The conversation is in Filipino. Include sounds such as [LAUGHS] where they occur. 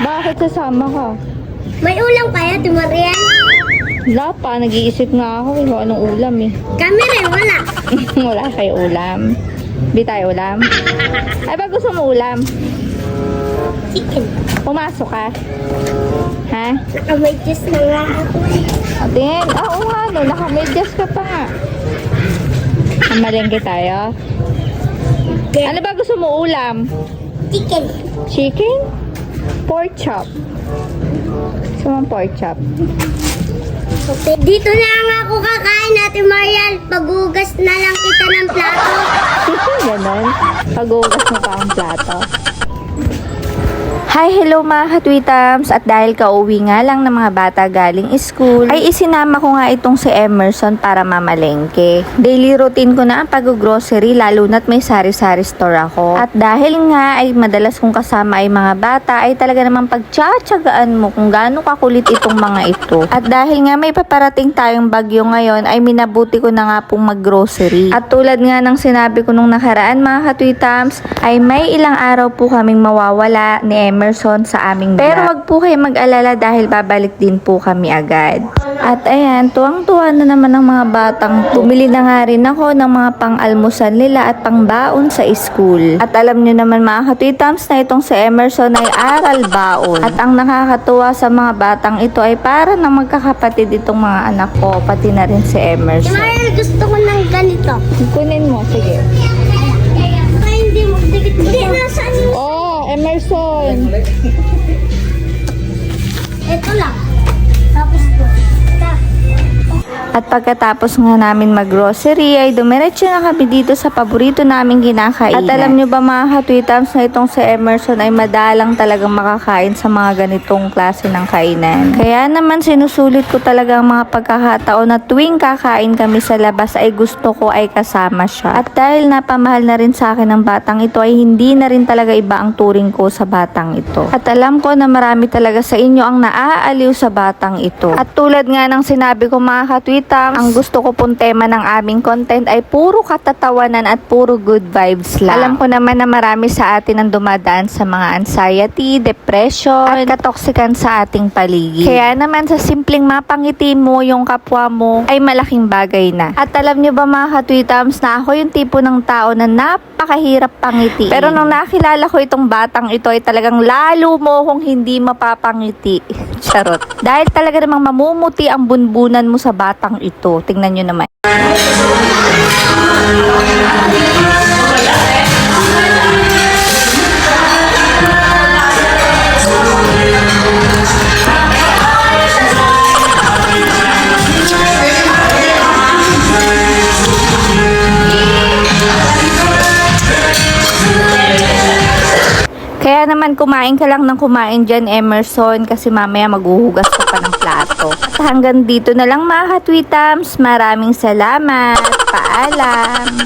bakit sasama ka? May ulam kaya, Timarian? Wala pa, nag-iisip nga ako eh, kung anong ulam eh. [LAUGHS] Kami rin, wala. Wala kayo ulam. Di tayo ulam. Ay, ba gusto mo ulam? Chicken. Pumasok ka. Ha? Nakamaytis na nga ako eh. O, tingin. Ah, Oo nga, no. Nakamedyas ka pa nga. Mamalengke tayo. Ano ba gusto mo ulam? Chicken. Chicken? Pork chop. Gusto mo pork chop? Okay. Dito na nga ako kakain natin, Marian. Paghugas na lang kita ng plato. [LAUGHS] Ganon. Pag-uugas mo pa ang plato. Hi, hello mga katwitams! At dahil kauwi nga lang ng mga bata galing school, ay isinama ko nga itong si Emerson para mamalengke. Daily routine ko na ang pag-grocery lalo na't may sari-sari store ako. At dahil nga ay madalas kong kasama ay mga bata, ay talaga namang pagtsatsagaan mo kung gaano kakulit itong mga ito. At dahil nga may paparating tayong bagyo ngayon, ay minabuti ko na nga pong mag-grocery. At tulad nga ng sinabi ko nung nakaraan mga katwitams, ay may ilang araw po kaming mawawala ni Emerson sa aming vlog. Pero wag po kayo mag-alala dahil babalik din po kami agad. At ayan, tuwang-tuwa na naman ng mga batang bumili na nga rin ako ng mga pang-almusal nila at pang-baon sa school. At alam nyo naman mga katwitams na itong si Emerson ay aral baon. At ang nakakatuwa sa mga batang ito ay para ng magkakapatid itong mga anak ko, pati na rin si Emerson. Marian, gusto ko ng ganito. Kunin mo, sige. Oh, At pagkatapos nga namin mag-grocery ay dumiretso na kami dito sa paborito naming kinakainan. At alam nyo ba mga katwitams na itong si Emerson ay madalang talagang makakain sa mga ganitong klase ng kainan. Kaya naman sinusulit ko talaga ang mga pagkakataon na tuwing kakain kami sa labas ay gusto ko ay kasama siya. At dahil napamahal na rin sa akin ng batang ito ay hindi na rin talaga iba ang turing ko sa batang ito. At alam ko na marami talaga sa inyo ang naaaliw sa batang ito. At tulad nga ng sinabi ko mga katwitams, ang gusto ko pong tema ng aming content ay puro katatawanan at puro good vibes lang. Alam ko naman na marami sa atin ang dumadaan sa mga anxiety, depression, at katoksikan sa ating paligid. Kaya naman sa simpleng mapangiti mo yung kapwa mo ay malaking bagay na. At alam nyo ba mga katwitams na ako yung tipo ng tao na napakahirap pangiti. Pero nung nakilala ko itong batang ito ay talagang lalo mo kung hindi mapapangiti. Charot. Dahil talaga namang mamumuti ang bunbunan mo sa batang ito. Tingnan nyo naman. Naman kumain ka lang ng kumain dyan, Emerson, kasi mamaya maghuhugas ka pa ng plato. At hanggang dito na lang mga katwitams. Maraming salamat. Paalam.